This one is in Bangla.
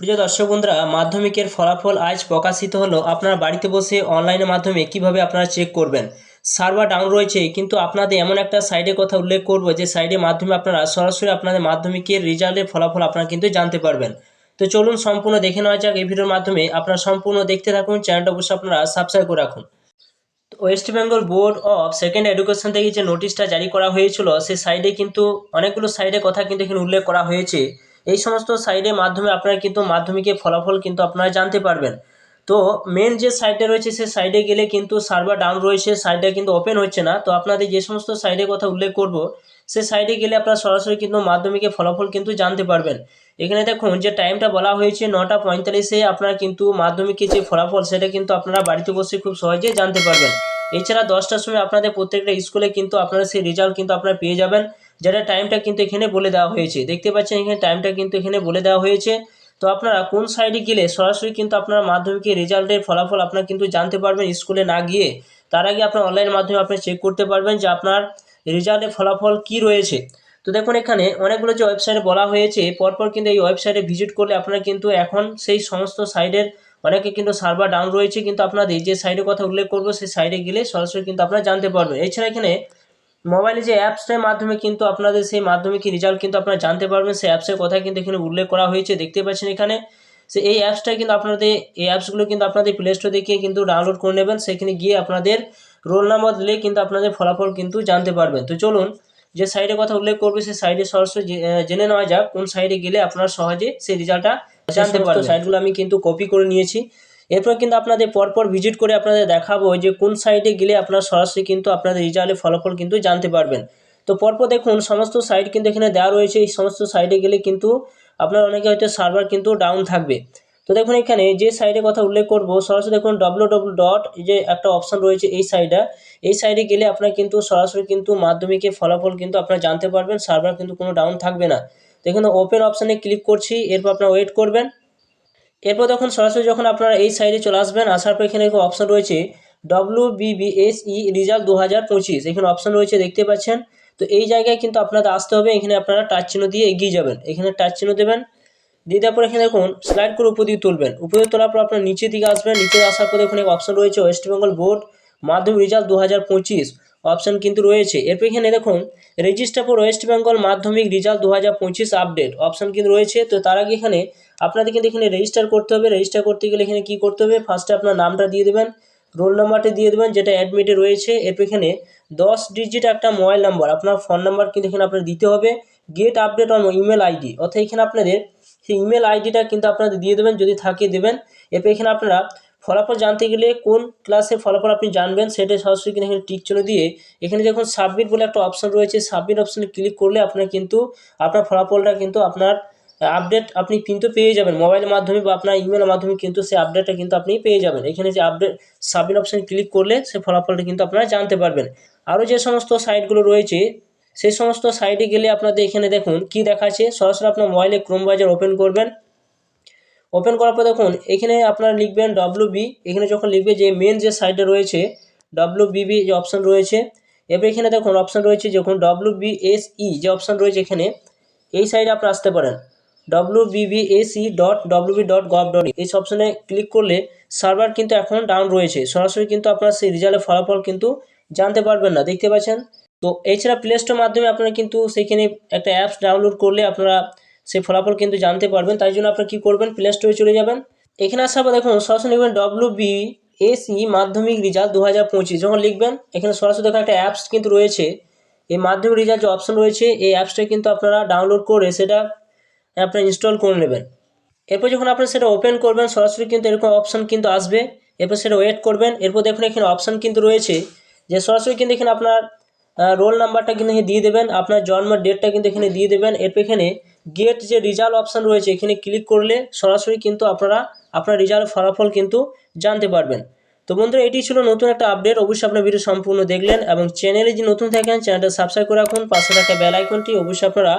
প্রিয় দর্শক বন্ধুরা, মাধ্যমিকের ফলাফল আজ প্রকাশিত হলো। আপনারা বাড়িতে বসে অনলাইনের মাধ্যমে কীভাবে আপনারা চেক করবেন? সার্ভার ডাউন রয়েছে, কিন্তু আপনাদের এমন একটা সাইডের কথা উল্লেখ করব যে সাইডের মাধ্যমে আপনারা সরাসরি আপনাদের মাধ্যমিকের রেজাল্টের ফলাফল আপনারা কিন্তু জানতে পারবেন। তো চলুন সম্পূর্ণ দেখে নেওয়া যাক এই ভিডিওর মাধ্যমে। আপনারা সম্পূর্ণ দেখতে থাকুন চ্যানেলটা অবশ্যই আপনারা সাবস্ক্রাইব করে রাখুন। West Bengal board of secondary education থেকে যে নোটিশটা জারি করা হয়েছিল সেই সাইডে কিন্তু অনেকগুলো সাইডের কথা কিন্তু এখানে উল্লেখ করা হয়েছে। এই সমস্ত সাইডের মাধ্যমে আপনারা কিন্তু মাধ্যমিকের ফলাফল কিন্তু আপনারা জানতে পারবেন। তো মেন যে সাইডটা রয়েছে, সে সাইডে গেলে কিন্তু সার্ভার ডাউন রয়েছে সাইডটা কিন্তু ওপেন হচ্ছে না। তো আপনাদের যে সমস্ত সাইডের কথা উল্লেখ করব, সে সাইডে গেলে আপনারা সরাসরি কিন্তু মাধ্যমিকের ফলাফল কিন্তু জানতে পারবেন। এখানে দেখুন যে টাইমটা বলা হয়েছে নটা পঁয়তাল্লিশে, আপনারা কিন্তু মাধ্যমিকের যে ফলাফল, সেটা কিন্তু আপনারা বাড়িতে বসে খুব সহজেই জানতে পারবেন। এছাড়া দশটার সময় আপনাদের প্রত্যেকটা স্কুলে কিন্তু আপনারা সেই রেজাল্ট কিন্তু আপনারা পেয়ে যাবেন। যেটা টাইমটা কিন্তু এখানে বলে দেওয়া হয়েছে। দেখতে পাচ্ছেন এখানে টাইমটা কিন্তু এখানে বলে দেওয়া হয়েছে। তো আপনারা কোন সাইডে গেলে সরাসরি কিন্তু আপনারা মাধ্যমিকের রেজাল্টের ফলাফল আপনারা কিন্তু জানতে পারবেন স্কুলে না গিয়ে। তার আগে আপনার অনলাইন মাধ্যমে আপনি চেক করতে পারবেন যে আপনার রেজাল্টের ফলাফল কি রয়েছে। তো দেখুন এখানে অনেকগুলো যে ওয়েবসাইটে বলা হয়েছে, পরপর কিন্তু এই ওয়েবসাইটে ভিজিট করলে আপনারা কিন্তু এখন সেই সমস্ত সাইডের অনেকে কিন্তু সার্ভার ডাউন রয়েছে। কিন্তু আপনাদের যে সাইডের কথা উল্লেখ করব, সেই সাইডে গেলে সরাসরি কিন্তু আপনারা জানতে পারবেন। এছাড়া এখানে মোবাইলে যে অ্যাপসটার মাধ্যমে কিন্তু আপনাদের সেই মাধ্যমিক রেজাল্ট কিন্তু আপনারা জানতে পারবেন সেই অ্যাপসের কথা কিন্তু এখানে উল্লেখ করা হয়েছে দেখতে পাচ্ছেন এখানে। সে এই অ্যাপসটা কিন্তু আপনাদের এই অ্যাপসগুলো কিন্তু আপনাদের প্লে স্টোর থেকে কিন্তু ডাউনলোড করে নেবেন সেখানে গিয়ে আপনাদের রোল নাম্বার দিলে কিন্তু আপনাদের ফলাফল কিন্তু জানতে পারবেন। তো চলুন যে সাইডের কথা উল্লেখ করবে সেই সাইডে সরাসরি জেনে নেওয়া যাক কোন সাইডে গেলে আপনারা সহজে সেই রেজাল্টটা জানতে পারবেন। সাইডগুলো আমি কিন্তু কপি করে নিয়েছি। এরপর কিন্তু আপনাদের পরপর ভিজিট করে আপনাদের দেখাবো যে কোন সাইডে গেলে আপনারা সরাসরি কিন্তু আপনাদের রেজাল্টের ফলাফল কিন্তু জানতে পারবেন। তো পরপর দেখুন, সমস্ত সাইট কিন্তু এখানে দেওয়া রয়েছে। এই সমস্ত সাইডে গেলে কিন্তু আপনার অনেকে হয়তো সার্ভার কিন্তু ডাউন থাকবে। তো দেখুন এখানে যে সাইডের কথা উল্লেখ করব, সরাসরি দেখুন ডব্লু ডব্লু ডট যে একটা অপশন রয়েছে এই সাইডে এই সাইডে গেলে আপনার কিন্তু সরাসরি কিন্তু মাধ্যমিকের ফলাফল কিন্তু আপনারা জানতে পারবেন সার্ভার কিন্তু কোনো ডাউন থাকবে না। তো এখানে ওপেন অপশানে ক্লিক করছি, এরপর আপনারা ওয়েট করবেন। এরপর দেখুন সরাসরি যখন আপনারা এই সাইডে চলে আসবেন, আসার পর এখানে একটা অপশন রয়েছে ডব্লিউ বিবিএসই রিজাল্ট দু হাজার পঁচিশ। এখানে অপশন রয়েছে, দেখতে পাচ্ছেন? তো এই জায়গায় কিন্তু আপনাদের আসতে হবে, এখানে আপনারা টাচ চিহ্ন দিয়ে এগিয়ে যাবেন। এখানে টাচ চিহ্ন দেবেন, দিয়ে দেওয়ার পর এখানে দেখুন স্লাইড করে উপর দিকে তুলবেন। উপরে তোলার পর আপনার নিচের দিকে আসবেন নিচে আসার পর এখানে অপশন রয়েছে West Bengal board Madhyamik result দু হাজার পঁচিশ। অপশন কিন্তু রয়েছে। এরপর এখানে দেখুন রেজিস্টার ফর ওয়েস্ট বেঙ্গল মাধ্যমিক রেজাল্ট দু হাজার পঁচিশ আপডেট অপশান কিন্তু রয়েছে। তো তার আগে এখানে আপনাদের কিন্তু এখানে রেজিস্টার করতে হবে। রেজিস্টার করতে গেলে এখানে কী করতে হবে? ফার্স্টে আপনার নামটা দিয়ে দেবেন রোল নাম্বারটা দিয়ে দেবেন, যেটা অ্যাডমিটে রয়েছে। এরপর এখানে দশ ডিজিট একটা মোবাইল নাম্বার আপনার ফোন নাম্বার কিন্তু এখানে আপনার দিতে হবে। Get update on email ID অর্থাৎ এখানে আপনাদের সেই ইমেল আইডিটা কিন্তু আপনাদের দিয়ে দেবেন, যদি থাকে দেবেন। এরপর এখানে আপনারা ফলাফল জানতে গেলে কোন ক্লাসের ফলাফল আপনি জানবেন সেটা সরাসরি কিন্তু এখানে টিক চিহ্ন দিয়ে এখানে যখন সাবমিট বলে একটা অপশন রয়েছে। সাবমিট অপশনে ক্লিক করলে আপনার কিন্তু আপনার ফলাফলটা কিন্তু আপনার আপডেট আপনি কিন্তু পেয়ে যাবেন। মোবাইলের মাধ্যমে বা আপনার ইমেলের মাধ্যমে কিন্তু সেই আপডেটটা কিন্তু আপনি পেয়ে যাবেন। এখানে যে আপডেট সাবমিট অপশন ক্লিক করলে সেই ফলাফলটা কিন্তু আপনারা জানতে পারবেন। আরও যে সমস্ত সাইটগুলো রয়েছে, সেই সমস্ত সাইটে গেলে আপনাদের এখানে দেখুন কি দেখাচ্ছে। সরাসরি আপনার মোবাইলে ক্রোম ব্রাউজার ওপেন করবেন। ওপেন করার পর দেখুন, এখানে আপনারা লিখবেন ডব্লু বি এখানে যখন লিখবে যে মেন যে সাইটে রয়েছে ডব্লু যে অপশন রয়েছে, এবার এখানে দেখুন অপশন রয়েছে যখন ডব্লু বি ই যে অপশন রয়েছে এখানে, এই সাইডে আপনি আসতে পারেন। W BBSE dot WB dot gov dot এই অপশনে ক্লিক করলে সার্ভার কিন্তু এখন ডাউন রয়েছে। সরাসরি কিন্তু আপনার সেই রেজাল্টের ফলাফল কিন্তু জানতে পারবেন না। দেখতে পাচ্ছেন? তো এছাড়া প্লে স্টোর মাধ্যমে আপনারা কিন্তু সেখানে একটা অ্যাপস ডাউনলোড করলে আপনারা সেই ফলাফল কিন্তু জানতে পারবেন। তাই জন্য আপনারা কী করবেন? প্লে স্টোরে চলে যাবেন। এখানে আসার পর দেখুন, সরাসরি লিখবেন W B S E Madhyamik result দু হাজার পঁচিশ। যখন লিখবেন, এখানে সরাসরি দেখুন একটা অ্যাপস কিন্তু রয়েছে। এই মাধ্যমিক রেজাল্ট যে অপশন রয়েছে, এই অ্যাপসটা কিন্তু আপনারা ডাউনলোড করে সেটা আপনারা ইনস্টল করে নেবেন। এরপর যখন আপনারা সেটা ওপেন করবেন, সরাসরি কিন্তু এরকম অপশন কিন্তু আসবে। এরপর সেটা ওয়েট করবেন। এরপর দেখুন এখানে অপশন কিন্তু রয়েছে। যে সরাসরি কিন্তু এখানে আপনার রোল নাম্বারটা কিন্তু দিয়ে দেবেন। আপনার জন্মের ডেটটা কিন্তু এখানে দিয়ে দেবেন। এরপর এখানে গেট যে রেজাল্ট অপশান রয়েছে, এখানে ক্লিক করলে সরাসরি কিন্তু আপনারা আপনার রেজাল্ট ফলাফল কিন্তু জানতে পারবেন। তো বন্ধুরা, এটি ছিল নতুন একটা আপডেট অবশ্যই আপনার ভিডিও সম্পূর্ণ দেখলেন এবং চ্যানেলে যে নতুন থাকেন চ্যানেলটা সাবস্ক্রাইব করে রাখুন। পাশে থাকা বেল আইকনটি অবশ্যই আপনারা